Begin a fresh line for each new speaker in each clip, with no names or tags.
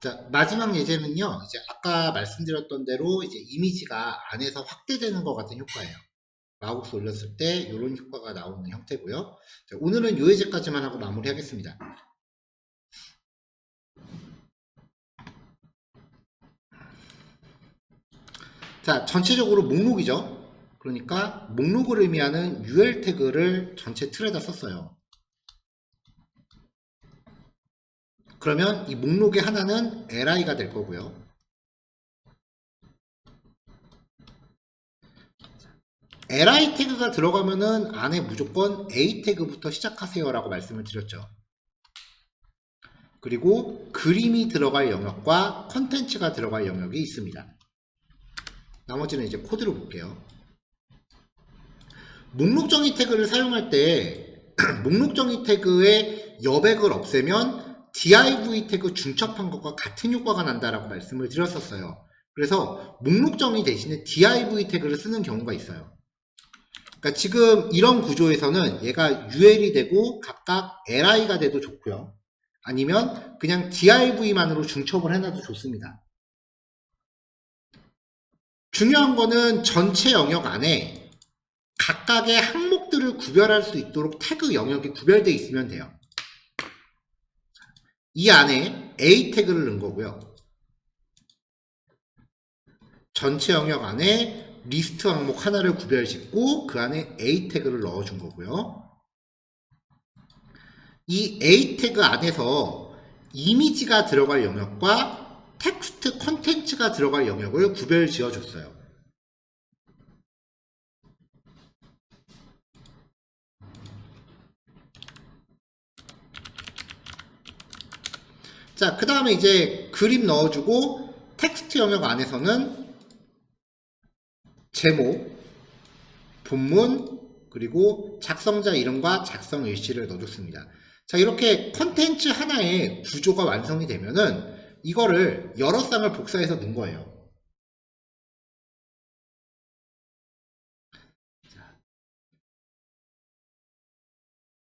자, 마지막 예제는요, 이제 아까 말씀드렸던 대로 이제 이미지가 안에서 확대되는 것 같은 효과예요. 마우스 올렸을 때 이런 효과가 나오는 형태고요. 자, 오늘은 이 예제까지만 하고 마무리하겠습니다. 자, 전체적으로 목록이죠. 그러니까 목록을 의미하는 UL 태그를 전체 틀에다 썼어요. 그러면 이 목록의 하나는 li가 될 거고요. li 태그가 들어가면은 안에 무조건 a 태그부터 시작하세요 라고 말씀을 드렸죠. 그리고 그림이 들어갈 영역과 컨텐츠가 들어갈 영역이 있습니다. 나머지는 이제 코드로 볼게요. 목록 정의 태그를 사용할 때 목록 정의 태그의 여백을 없애면 div 태그 중첩한 것과 같은 효과가 난다라고 말씀을 드렸었어요. 그래서 목록 정의 대신에 div 태그를 쓰는 경우가 있어요. 그러니까 지금 이런 구조에서는 얘가 ul이 되고 각각 li가 돼도 좋고요. 아니면 그냥 div만으로 중첩을 해놔도 좋습니다. 중요한 거는 전체 영역 안에 각각의 항목들을 구별할 수 있도록 태그 영역이 구별되어 있으면 돼요. 이 안에 A 태그를 넣은 거고요. 전체 영역 안에 리스트 항목 하나를 구별 짓고 그 안에 A 태그를 넣어준 거고요. 이 A 태그 안에서 이미지가 들어갈 영역과 텍스트 컨텐츠가 들어갈 영역을 구별 지어 줬어요. 자, 그 다음에 이제 그림 넣어주고 텍스트 영역 안에서는 제목, 본문, 그리고 작성자 이름과 작성 일시를 넣어줬습니다. 자, 이렇게 컨텐츠 하나의 구조가 완성이 되면은 이거를 여러 쌍을 복사해서 넣은 거예요.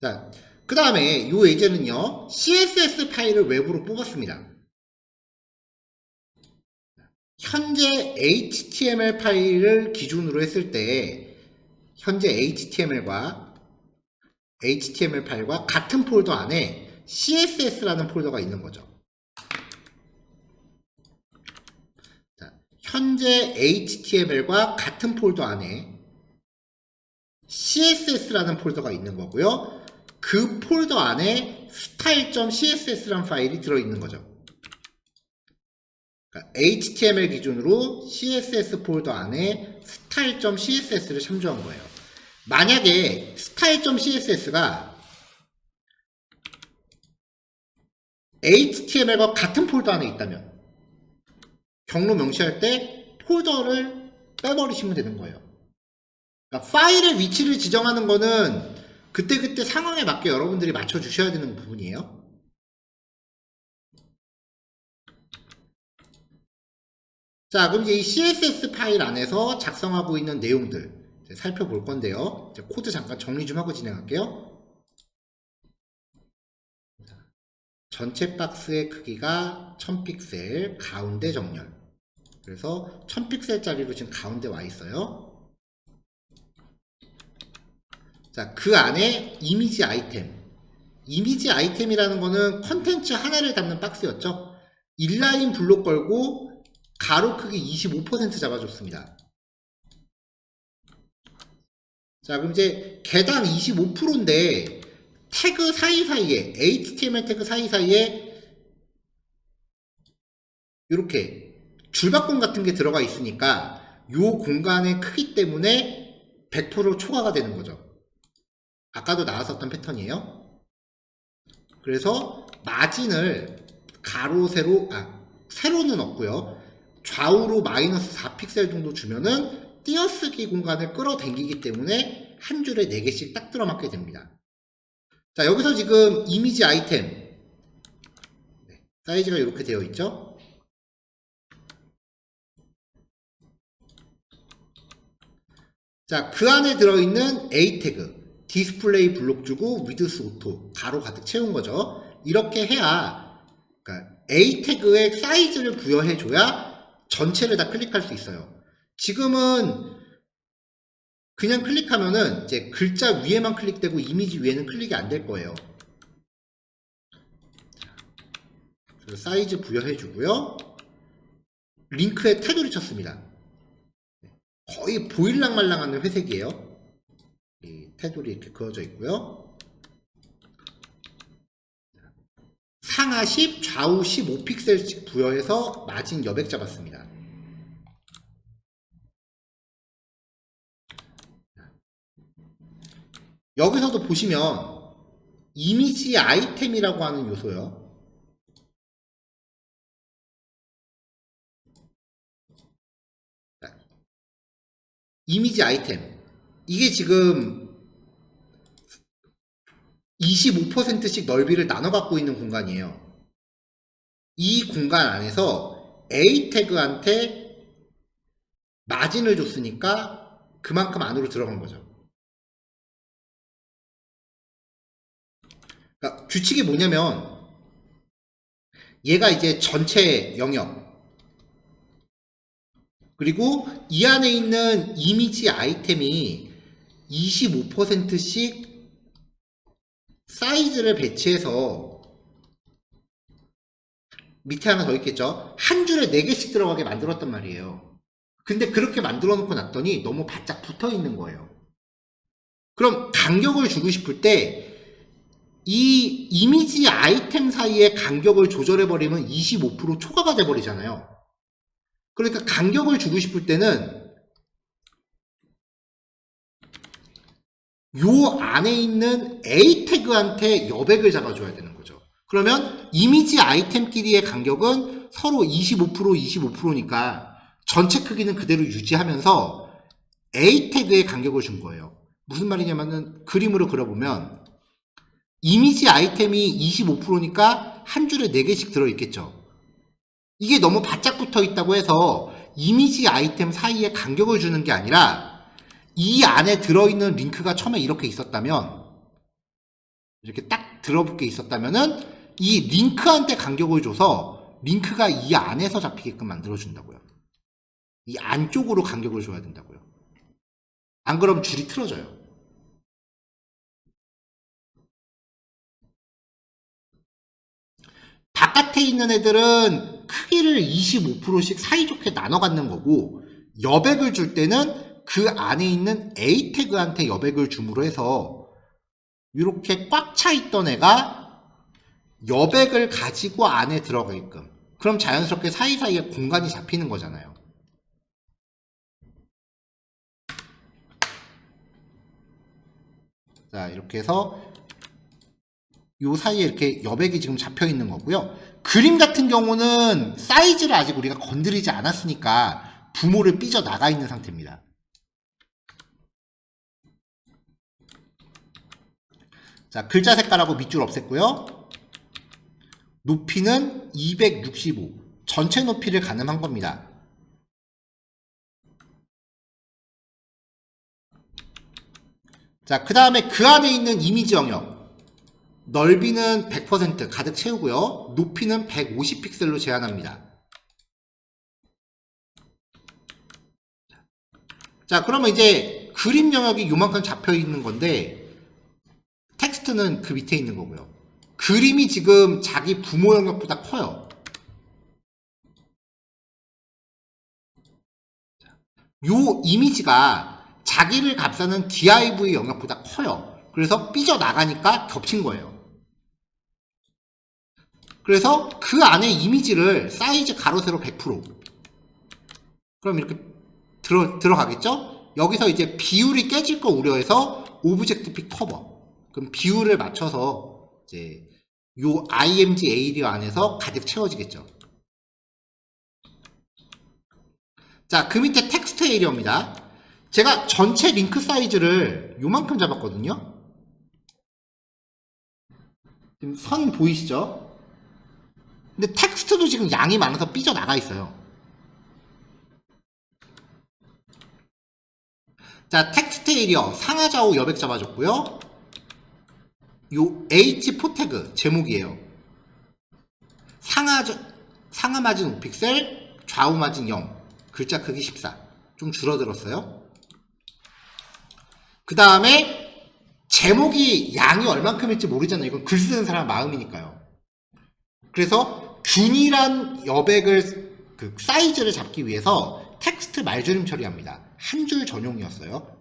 자, 그 다음에 이 예제는요, CSS 파일을 외부로 뽑았습니다. 현재 HTML 파일을 기준으로 했을 때, 현재 HTML과 HTML 파일과 같은 폴더 안에 CSS라는 폴더가 있는 거죠. 자, 현재 HTML과 같은 폴더 안에 CSS라는 폴더가 있는 거고요. 그 폴더 안에 style.css라는 파일이 들어있는 거죠. 그러니까 HTML 기준으로 CSS 폴더 안에 style.css를 참조한 거예요. 만약에 style.css가 HTML과 같은 폴더 안에 있다면 경로 명시할 때 폴더를 빼버리시면 되는 거예요. 그러니까 파일의 위치를 지정하는 거는 그때그때 상황에 맞게 여러분들이 맞춰주셔야 되는 부분이에요. 자, 그럼 이제 이 CSS 파일 안에서 작성하고 있는 내용들 살펴볼 건데요. 코드 잠깐 정리 좀 하고 진행할게요. 전체 박스의 크기가 1000픽셀, 가운데 정렬. 그래서 1000픽셀짜리로 지금 가운데 와 있어요. 자, 그 안에 이미지 아이템. 이미지 아이템이라는 거는 컨텐츠 하나를 담는 박스였죠. 인라인 블록 걸고 가로 크기 25% 잡아줬습니다. 자, 그럼 이제 개당 25%인데 태그 사이사이에 HTML 태그 사이사이에 이렇게 줄바꿈 같은 게 들어가 있으니까 이 공간의 크기 때문에 100% 초과가 되는 거죠. 아까도 나왔었던 패턴이에요. 그래서 마진을 가로 세로 아 세로는 없고요. 좌우로 마이너스 4픽셀 정도 주면은 띄어쓰기 공간을 끌어당기기 때문에 한 줄에 4개씩 딱 들어맞게 됩니다. 자 여기서 지금 이미지 아이템 네, 사이즈가 이렇게 되어 있죠. 자, 그 안에 들어있는 A 태그, 디스플레이 블록 주고 위드스 오토, 가로 가득 채운 거죠. 이렇게 해야, 그러니까 A 태그에 사이즈를 부여해줘야 전체를 다 클릭할 수 있어요. 지금은 그냥 클릭하면은 이제 글자 위에만 클릭되고 이미지 위에는 클릭이 안 될 거예요. 사이즈 부여해주고요. 링크에 테두리 쳤습니다. 거의 보일랑말랑하는 회색이에요. 이 테두리 이렇게 그어져 있고요. 상하 10, 좌우 15픽셀씩 부여해서 마진 여백 잡았습니다. 여기서도 보시면 이미지 아이템이라고 하는 요소요. 이미지 아이템. 이게 지금 25%씩 넓이를 나눠 갖고 있는 공간이에요. 이 공간 안에서 A 태그한테 마진을 줬으니까 그만큼 안으로 들어간 거죠. 그러니까 규칙이 뭐냐면 얘가 이제 전체 영역 그리고 이 안에 있는 이미지 아이템이 25%씩 사이즈를 배치해서 밑에 하나 더 있겠죠. 한 줄에 4개씩 들어가게 만들었단 말이에요. 근데 그렇게 만들어 놓고 났더니 너무 바짝 붙어 있는 거예요. 그럼 간격을 주고 싶을 때 이 이미지 아이템 사이에 간격을 조절해 버리면 25% 초과가 돼 버리잖아요. 그러니까 간격을 주고 싶을 때는 요 안에 있는 A 태그한테 여백을 잡아줘야 되는 거죠. 그러면 이미지 아이템끼리의 간격은 서로 25% 25%니까 전체 크기는 그대로 유지하면서 A 태그의 간격을 준 거예요. 무슨 말이냐면은 그림으로 그려보면 이미지 아이템이 25%니까 한 줄에 4개씩 들어있겠죠. 이게 너무 바짝 붙어 있다고 해서 이미지 아이템 사이에 간격을 주는 게 아니라 이 안에 들어있는 링크가 처음에 이렇게 있었다면 이렇게 딱 들어붙게 있었다면은 이 링크한테 간격을 줘서 링크가 이 안에서 잡히게끔 만들어준다고요. 이 안쪽으로 간격을 줘야 된다고요. 안 그러면 줄이 틀어져요. 바깥에 있는 애들은 크기를 25%씩 사이좋게 나눠 갖는 거고 여백을 줄 때는 그 안에 있는 A 태그한테 여백을 줌으로 해서 이렇게 꽉 차 있던 애가 여백을 가지고 안에 들어가게끔 그럼 자연스럽게 사이사이에 공간이 잡히는 거잖아요. 자 이렇게 해서 요 사이에 이렇게 여백이 지금 잡혀 있는 거고요. 그림 같은 경우는 사이즈를 아직 우리가 건드리지 않았으니까 부모를 삐져 나가 있는 상태입니다. 자, 글자 색깔하고 밑줄 없앴고요. 높이는 265. 전체 높이를 가늠한 겁니다. 자, 그 다음에 그 안에 있는 이미지 영역. 넓이는 100% 가득 채우고요. 높이는 150픽셀로 제한합니다. 자, 그러면 이제 그림 영역이 요만큼 잡혀 있는 건데 텍스트는 그 밑에 있는 거고요. 그림이 지금 자기 부모 영역보다 커요. 요 이미지가 자기를 감싸는 div 영역보다 커요. 그래서 삐져나가니까 겹친 거예요. 그래서 그 안에 이미지를 사이즈 가로 세로 100% 그럼 이렇게 들어, 들어가겠죠? 여기서 이제 비율이 깨질 거 우려해서 오브젝트 픽 커버 그럼 비율을 맞춰서 이제 요 img 에이리어 안에서 가득 채워지겠죠. 자, 그 밑에 텍스트 에리어입니다. 제가 전체 링크 사이즈를 요만큼 잡았거든요. 지금 선 보이시죠? 근데 텍스트도 지금 양이 많아서 삐져나가 있어요. 자, 텍스트 에리어 상하좌우 여백 잡아줬고요. 요 H4 태그 제목이에요. 상하, 상하 마진 5픽셀, 좌우 마진 0, 글자 크기 14. 좀 줄어들었어요. 그 다음에 제목이 양이 얼만큼일지 모르잖아요. 이건 글 쓰는 사람 마음이니까요. 그래서 균일한 여백을 그 사이즈를 잡기 위해서 텍스트 말줄임 처리합니다. 한 줄 전용이었어요.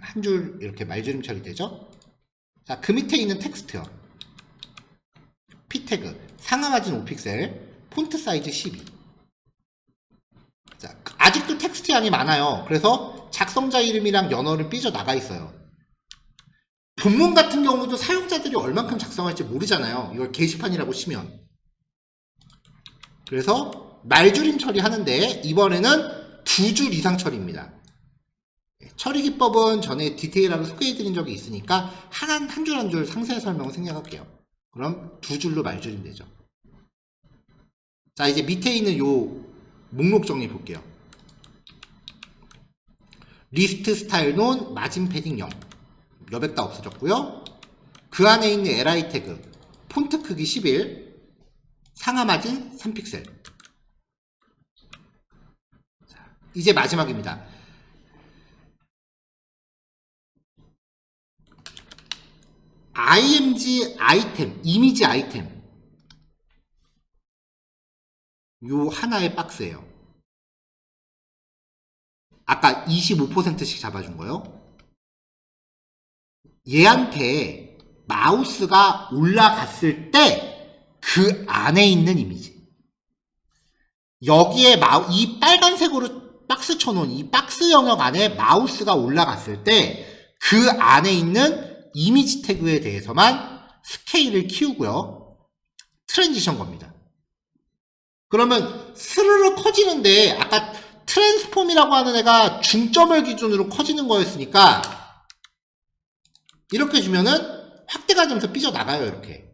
한 줄 이렇게 말줄임 처리되죠? 자, 그 밑에 있는 텍스트요. p 태그 상하 마진 5픽셀, 폰트 사이즈 12. 자, 아직도 텍스트 양이 많아요. 그래서 작성자 이름이랑 연어를 삐져 나가 있어요. 본문 같은 경우도 사용자들이 얼만큼 작성할지 모르잖아요. 이걸 게시판이라고 치면. 그래서 말줄임 처리하는데 이번에는 두 줄 이상 처리입니다. 처리 기법은 전에 디테일하게 소개해드린 적이 있으니까 한 한 줄 한 줄 상세 설명을 생략할게요. 그럼 두 줄로 말줄임 되죠. 자 이제 밑에 있는 요 목록 정리 볼게요. 리스트 스타일 논 마진 패딩 0 여백 다 없어졌고요. 그 안에 있는 li 태그 폰트 크기 11 상하 마진 3픽셀 자, 이제 마지막입니다. Img 아이템, 이미지 아이템 요 하나의 박스예요. 아까 25%씩 잡아준 거요. 얘한테 마우스가 올라갔을 때 그 안에 있는 이미지. 여기에 마우, 이 빨간색으로 박스 쳐놓은 이 박스 영역 안에 마우스가 올라갔을 때 그 안에 있는 이미지 태그에 대해서만 스케일을 키우고요. 트랜지션 겁니다. 그러면 스르르 커지는데 아까 트랜스폼이라고 하는 애가 중점을 기준으로 커지는 거였으니까 이렇게 주면은 확대가 되면서 삐져나가요 이렇게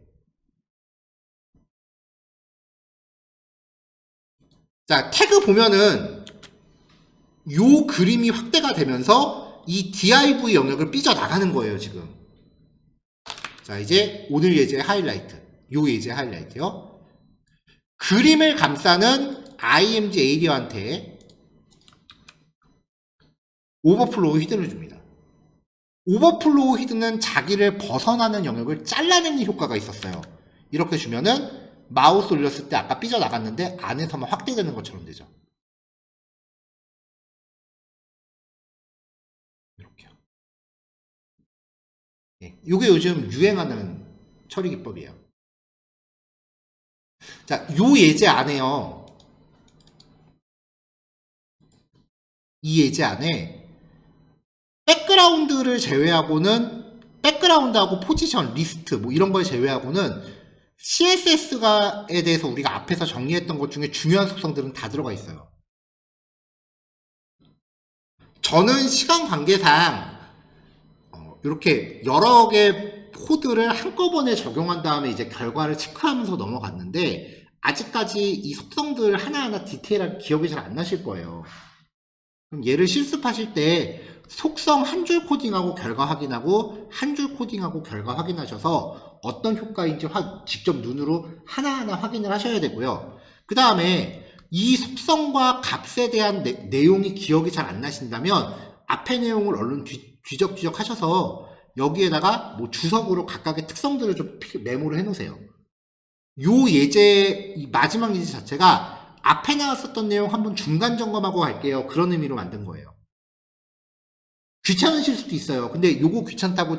자 태그 보면은 요 그림이 확대가 되면서 이 div 영역을 삐져나가는 거예요 지금 자 이제 오늘 예제 하이라이트 요 예제 하이라이트요 그림을 감싸는 img 에이리어한테 오버플로우 히든을 줍니다. 오버플로우 히든은 자기를 벗어나는 영역을 잘라내는 효과가 있었어요. 이렇게 주면은 마우스 올렸을 때 아까 삐져나갔는데 안에서만 확대되는 것처럼 되죠. 이게 요즘 유행하는 처리 기법이에요. 자, 요 예제 안에요. 이 예제 안에 백그라운드를 제외하고는 백그라운드하고 포지션, 리스트 뭐 이런 걸 제외하고는 CSS가에 대해서 우리가 앞에서 정리했던 것 중에 중요한 속성들은 다 들어가 있어요. 저는 시간 관계상 어, 이렇게 여러 개 코드를 한꺼번에 적용한 다음에 이제 결과를 체크하면서 넘어갔는데 아직까지 이 속성들 하나하나 디테일하게 기억이 잘 안 나실 거예요. 그럼 얘를 실습하실 때 속성 한 줄 코딩하고 결과 확인하고 한 줄 코딩하고 결과 확인하셔서 어떤 효과인지 화- 직접 눈으로 하나하나 확인을 하셔야 되고요. 그 다음에 이 속성과 값에 대한 내, 내용이 기억이 잘 안 나신다면 앞의 내용을 얼른 뒤, 뒤적뒤적 하셔서 여기에다가 뭐 주석으로 각각의 특성들을 좀 피- 메모를 해놓으세요. 요 예제, 이 마지막 예제 자체가 앞에 나왔었던 내용 한번 중간 점검하고 갈게요. 그런 의미로 만든 거예요. 귀찮으실 수도 있어요. 근데 요거 귀찮다고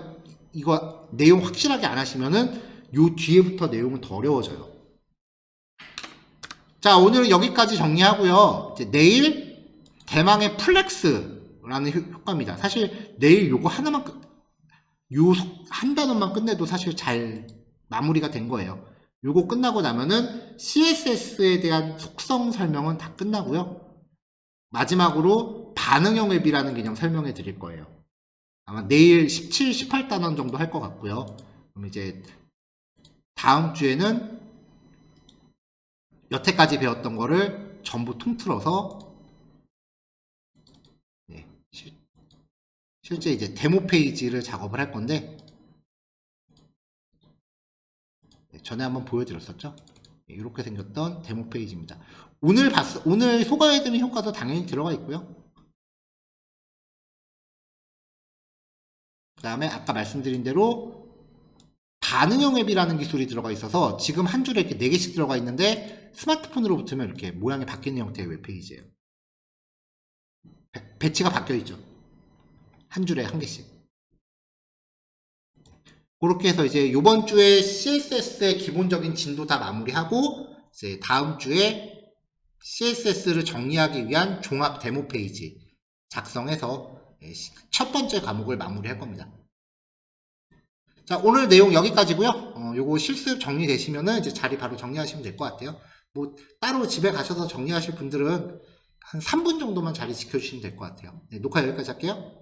이거 내용 확실하게 안 하시면은 요 뒤에부터 내용은 더 어려워져요. 자, 오늘은 여기까지 정리하고요. 이제 내일 대망의 플렉스 라는 효- 효과입니다. 사실 내일 요거 하나만 끝, 요한 단원만 끝내도 사실 잘 마무리가 된 거예요. 요거 끝나고 나면은 CSS에 대한 속성 설명은 다 끝나고요. 마지막으로 반응형 앱이라는 개념 설명해 드릴 거예요. 아마 내일 17, 18단원 정도 할 것 같고요. 그럼 이제 다음 주에는 여태까지 배웠던 거를 전부 통틀어서 네, 실, 실제 이제 데모 페이지를 작업을 할 건데 네, 전에 한번 보여드렸었죠? 이렇게 생겼던 데모 페이지입니다. 오늘 봤, 오늘 소개해드린 효과도 당연히 들어가 있고요. 그 다음에 아까 말씀드린 대로 반응형 앱이라는 기술이 들어가 있어서 지금 한 줄에 이렇게 4개씩 들어가 있는데 스마트폰으로 붙으면 이렇게 모양이 바뀌는 형태의 웹페이지예요. 배- 배치가 바뀌어 있죠. 한 줄에 한 개씩. 그렇게 해서 이제 이번 주에 CSS의 기본적인 진도 다 마무리하고 이제 다음 주에 CSS를 정리하기 위한 종합 데모 페이지 작성해서 예, 시- 첫 번째 과목을 마무리할 겁니다. 자, 오늘 내용 여기까지고요. 어, 요거 실습 정리되시면은 이제 자리 바로 정리하시면 될 것 같아요. 뭐 따로 집에 가셔서 정리하실 분들은 한 3분 정도만 자리 지켜주시면 될 것 같아요. 네, 녹화 여기까지 할게요.